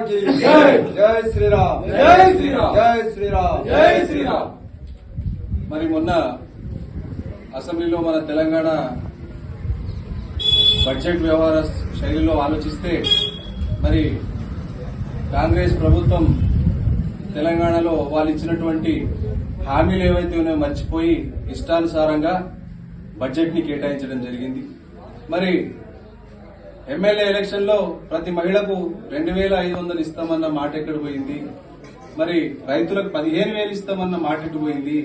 की जय जय श्री राम जय श्री राम जय श्री राम जय श्री राम మరి మొన్న అసెంబ్లీలో మన తెలంగాణ బడ్జెట్ వ్యవహార శైలిలో ఆలోచిస్తే మరి కాంగ్రెస్ ప్రభుత్వం తెలంగాణలో వాళ్ళు ఇచ్చినటువంటి హామీలు ఏవైతే ఉన్నాయో మర్చిపోయి ఇష్టానుసారంగా బడ్జెట్ని కేటాయించడం జరిగింది. మరి ఎమ్మెల్యే ఎలక్షన్లో ప్రతి మహిళకు రెండు వేల ఐదు వందలు ఇస్తామన్న మాట ఎక్కడ పోయింది? మరి రైతులకు పదిహేను వేలు ఇస్తామన్న మాట ఎటు పోయింది?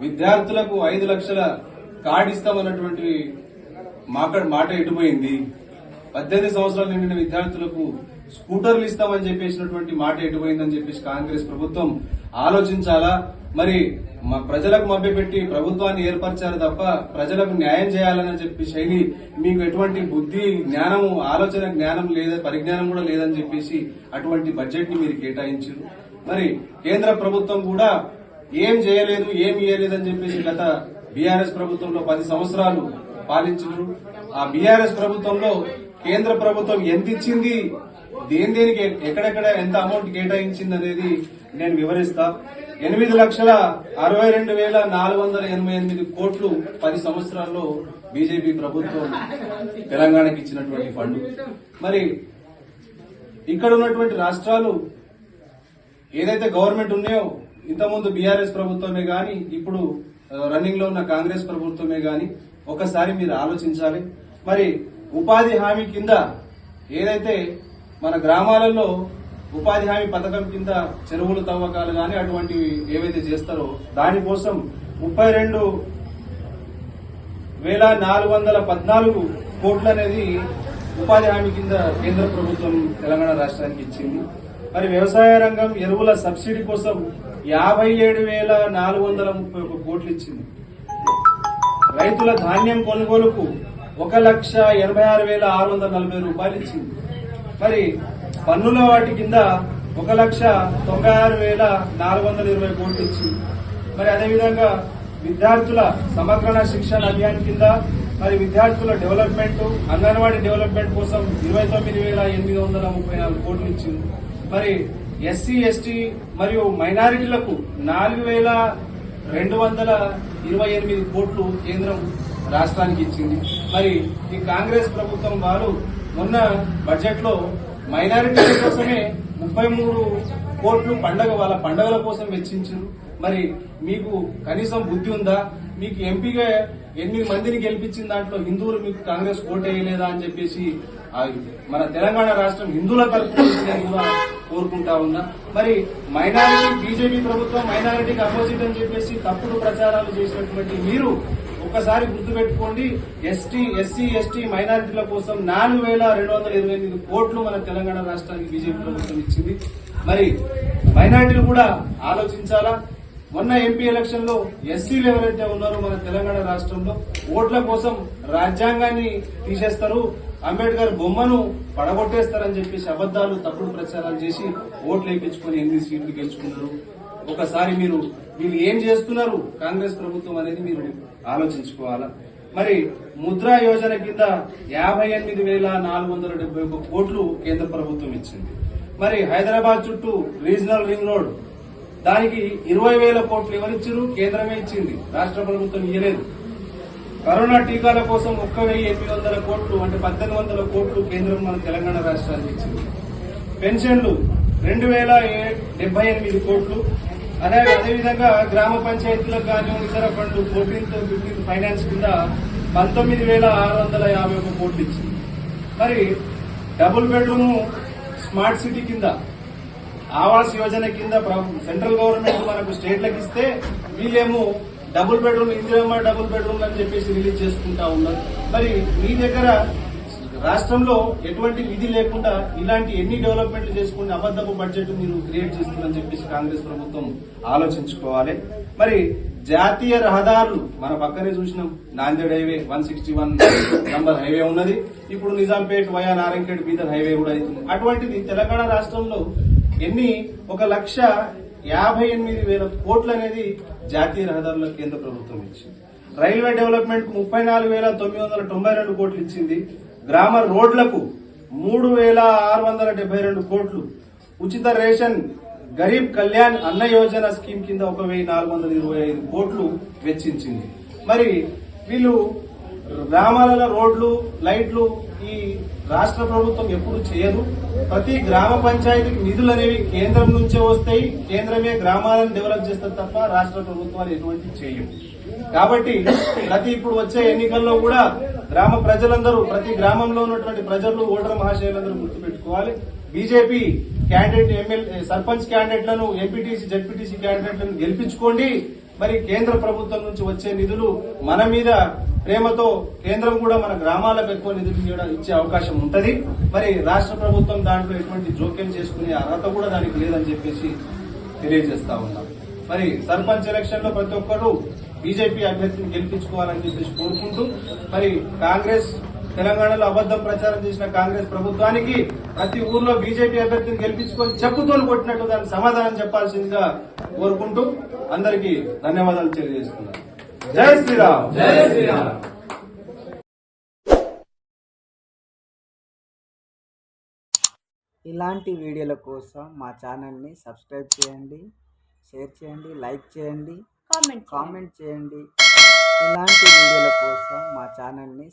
విద్యార్థులకు ఐదు లక్షల కార్డు ఇస్తామన్నటువంటి మాట మాట ఎటుపోయింది పద్దెనిమిది సంవత్సరాలు నిండిన విద్యార్థులకు స్కూటర్లు ఇస్తామని చెప్పేసినటువంటి మాట ఎటుపోయిందని చెప్పేసి కాంగ్రెస్ ప్రభుత్వం ఆలోచించాలా? మరి మా ప్రజలకు మభ్యపెట్టి ప్రభుత్వాన్ని ఏర్పరచారు తప్ప ప్రజలకు న్యాయం చేయాలని చెప్పి శైలి మీకు ఎటువంటి బుద్ధి జ్ఞానము ఆలోచన జ్ఞానం లేదా పరిజ్ఞానం కూడా లేదని చెప్పేసి అటువంటి బడ్జెట్ని మీరు కేటాయించారు. మరి కేంద్ర ప్రభుత్వం కూడా ఏం చేయలేదు ఏం ఇయ్యలేదని చెప్పేసి గత బీఆర్ఎస్ ప్రభుత్వంలో పది సంవత్సరాలు పాలించారు. ఆ బీఆర్ఎస్ ప్రభుత్వంలో కేంద్ర ప్రభుత్వం ఎంత ఇచ్చింది దేని దేనికి ఎక్కడెక్కడ ఎంత అమౌంట్ కేటాయించింది అనేది నేను వివరిస్తా. ఎనిమిది లక్షల అరవై రెండు వేల నాలుగు వందల ఎనభై ఎనిమిది కోట్లు పది సంవత్సరాల్లో బీజేపీ ప్రభుత్వం తెలంగాణకి ఇచ్చినటువంటి ఫండ్. మరి ఇక్కడ ఉన్నటువంటి రాష్ట్రాలు ఏదైతే గవర్నమెంట్ ఉన్నాయో ఇంతకుముందు బీఆర్ఎస్ ప్రభుత్వమే కానీ ఇప్పుడు రన్నింగ్లో ఉన్న కాంగ్రెస్ ప్రభుత్వమే కానీ ఒకసారి మీరు ఆలోచించాలి. మరి ఉపాధి హామీ కింద ఏదైతే మన గ్రామాలలో ఉపాధి హామీ పథకం కింద చెరువులు తవ్వకాలు కానీ అటువంటివి ఏవైతే చేస్తారో దానికోసం ముప్పై రెండు వేల నాలుగు వందల పద్నాలుగు కోట్లు అనేది ఉపాధి హామీ కింద కేంద్ర ప్రభుత్వం తెలంగాణ రాష్ట్రానికి ఇచ్చింది. మరి వ్యవసాయ రంగం ఎరువుల సబ్సిడీ కోసం యాభై ఏడు వేల నాలుగు వందల ముప్పై ఒక కోట్లు ఇచ్చింది. రైతుల ధాన్యం కొనుగోలుకు ఒక లక్ష ఎనభై ఆరు వేల ఆరు వందల నలభై రూపాయలు ఇచ్చింది. మరి పన్నుల వాటి కింద ఒక లక్ష తొంభై ఆరు వేల నాలుగు వందల ఇరవై కోట్లు ఇచ్చింది. మరి అదేవిధంగా విద్యార్థుల సమగ్రణ శిక్షణ అభియాన్ కింద మరి విద్యార్థుల డెవలప్మెంట్ అంగన్వాడీ డెవలప్మెంట్ కోసం ఇరవై తొమ్మిది వేల ఎనిమిది వందల ముప్పై నాలుగు కోట్లు ఇచ్చింది. మరి ఎస్సీ ఎస్టీ మరియు మైనారిటీలకు నాలుగు వేల రెండు వందల ఇరవై ఎనిమిది కోట్లు కేంద్రం రాష్ట్రానికి ఇచ్చింది. మరి ఈ కాంగ్రెస్ ప్రభుత్వం వారు మొన్న బడ్జెట్లో మైనారిటీల కోసమే ముప్పై మూడు కోట్లు పండగ వాళ్ళ పండగల కోసం వెచ్చించారు. మరి మీకు కనీసం బుద్ధి ఉందా? మీకు ఎంపీగా ఎనిమిది మందిని గెలిపించిన దాంట్లో హిందువులు మీకు కాంగ్రెస్ ఓటు వేయలేదా అని చెప్పేసి మన తెలంగాణ రాష్ట్రం హిందువుల తరఫున కూడా కోరుకుంటా ఉన్నా. మరి మైనారిటీ బీజేపీ ప్రభుత్వం మైనారిటీకి అపోజిట్ అని చెప్పేసి తప్పుడు ప్రచారాలు చేసినటువంటి మీరు ఒక్కసారి గుర్తుపెట్టుకోండి ఎస్టీ ఎస్సీ ఎస్టీ మైనారిటీల కోసం నాలుగు వేల రెండు వందల ఇరవై ఎనిమిది కోట్లు మన తెలంగాణ రాష్ట్రానికి బీజేపీ ప్రభుత్వం ఇచ్చింది. మరి మైనారిటీలు కూడా ఆలోచించాలా? మొన్న ఎంపీ ఎలక్షన్లో ఎస్సీలు ఎవరైతే ఉన్నారో మన తెలంగాణ రాష్ట్రంలో ఓట్ల కోసం రాజ్యాంగాన్ని తీసేస్తారు. అంబేద్కర్ బొమ్మను పడగొట్టేస్తారని చెప్పేసి అబద్దాలు తప్పుడు ప్రచారాలు చేసి ఓట్లు వేయించుకొని ఎనిమిది సీట్లు గెలుచుకున్నారు. ఒకసారి మీరు వీళ్ళు ఏం చేస్తున్నారు? కాంగ్రెస్ ప్రభుత్వం అనేది మీరు ఆలోచించుకోవాలా? మరి ముద్రా యోజన కింద యాభై ఎనిమిది వేల నాలుగు వందల డెబ్బై ఒక కోట్లు కేంద్ర ప్రభుత్వం ఇచ్చింది. మరి హైదరాబాద్ చుట్టూ రీజనల్ రింగ్ రోడ్ దానికి ఇరవై వేల కోట్లు ఎవరిచ్చారు? కేంద్రమే ఇచ్చింది. రాష్ట్ర ప్రభుత్వం ఇయ్యలేదు. కరోనా టీకాల కోసం ఒక్క వెయ్యి ఎనిమిది వందల కోట్లు అంటే పద్దెనిమిది వందల కోట్లు కేంద్రం మన తెలంగాణ రాష్ట్రానికి ఇచ్చింది. పెన్షన్లు రెండు వేల డెబ్బై ఎనిమిది కోట్లు. అదే అదేవిధంగా గ్రామ పంచాయతీలకు కానీ ఇతర ఫండ్ ఫోర్టీన్త్ ఫిఫ్టీన్త్ ఫైనాన్స్ కింద పంతొమ్మిది వేల ఆరు వందల యాభై ఒక కోట్లు ఇచ్చింది. మరి డబుల్ బెడ్రూమ్ స్మార్ట్ సిటీ కింద ఆవాస్ యోజన కింద సెంట్రల్ గవర్నమెంట్ మనకు స్టేట్లకు ఇస్తే వీళ్ళేమో double bedroom Indiramma double bedroom అని చెప్పేసి రిలీజ్ చేసుకుంటా ఉన్నారు. మరి మీ దగ్గర రాష్ట్రంలో ఎటువంటి విధి లేకుండా ఇలాంటి ఎన్ని డెవలప్మెంట్లు చేసుకుని అబద్ధపు బడ్జెట్ మీరు క్రియేట్ చేస్తుందని చెప్పేసి కాంగ్రెస్ ప్రభుత్వం ఆలోచించుకోవాలి. మరి జాతీయ రహదారులు మన పక్కనే చూసినాం. Nanded highway one sixty one number highway ఉన్నది. ఇప్పుడు నిజాంపేట్ వయా నారాయణఖేడ్ బీదర్ హైవే కూడా అవుతుంది. అటువంటిది తెలంగాణ రాష్ట్రంలో ఎన్ని ఒక లక్ష యాభై ఎనిమిది వేల కోట్లు అనేది జాతీయ రహదారుల కేంద్ర ప్రభుత్వం ఇచ్చింది. రైల్వే డెవలప్మెంట్ ముప్పై నాలుగు వేల తొమ్మిది వందల తొంభై రెండు కోట్లు ఇచ్చింది. గ్రామ రోడ్లకు మూడు వేల ఆరు వందల డెబ్బై రెండు కోట్లు. ఉచిత రేషన్ గరీబ్ కళ్యాణ్ అన్న యోజన స్కీమ్ కింద ఒక వెయ్యి నాలుగు వందల ఇరవై ఐదు కోట్లు వెచ్చించింది. మరి వీళ్ళు గ్రామాలలో రోడ్లు లైట్లు ఈ రాష్ట్ర ప్రభుత్వం ఎప్పుడు చేయదు. ప్రతి గ్రామ పంచాయతీకి నిధులు అనేవి కేంద్రం నుంచే వస్తాయి. కేంద్రమే గ్రామాలను డెవలప్ చేస్తారు తప్ప రాష్ట్ర ప్రభుత్వాలు ఎటువంటి చేయవు. కాబట్టి ప్రతి ఇప్పుడు వచ్చే ఎన్నికల్లో కూడా గ్రామ ప్రజలందరూ ప్రతి గ్రామంలో ఉన్నటువంటి ప్రజలు ఓటర్ మహాశయులందరూ గుర్తుపెట్టుకోవాలి. బీజేపీ క్యాండిడేట్ ఎమ్మెల్యే సర్పంచ్ క్యాండిడేట్లను ఎంపీటీసీ జడ్పీటీసీ క్యాండిడేట్లను గెలిపించుకోండి. మరి కేంద్ర ప్రభుత్వం నుంచి వచ్చే నిధులు మన మీద ప్రేమతో కేంద్రం కూడా మన గ్రామాలకు ఎక్కువ నిధులు చేయడం ఇచ్చే అవకాశం ఉంటది. మరి రాష్ట్ర ప్రభుత్వం దాంట్లో ఎటువంటి జోక్యం చేసుకునే అర్హత కూడా దానికి లేదని చెప్పేసి తెలియజేస్తా ఉన్నాం. మరి సర్పంచ్ ఎలక్షన్లో ప్రతి ఒక్కరు బీజేపీ అభ్యర్థిని గెలిపించుకోవాలని చెప్పేసి కోరుకుంటూ మరి కాంగ్రెస్ తెలంగాణలో అబద్దం ప్రచారం చేసిన కాంగ్రెస్ ప్రభుత్వానికి ప్రతి ఊర్లో బీజేపీ అభ్యర్థిని గెలిపించుకొని చెప్పుతో కొట్టినట్టు దానికి సమాధానం చెప్పాల్సిందిగా కోరుకుంటూ అందరికీ ధన్యవాదాలు తెలియజేస్తున్నాను. జై శ్రీరామ్! జై శ్రీరామ్! ఇలాంటి వీడియోల కోసం మా ఛానల్ని సబ్స్క్రైబ్ చేయండి షేర్ చేయండి లైక్ చేయండి. కామెంట్ కామెంట్ చేయండి. ఇలాంటి వీడియోల కోసం మా ఛానల్ని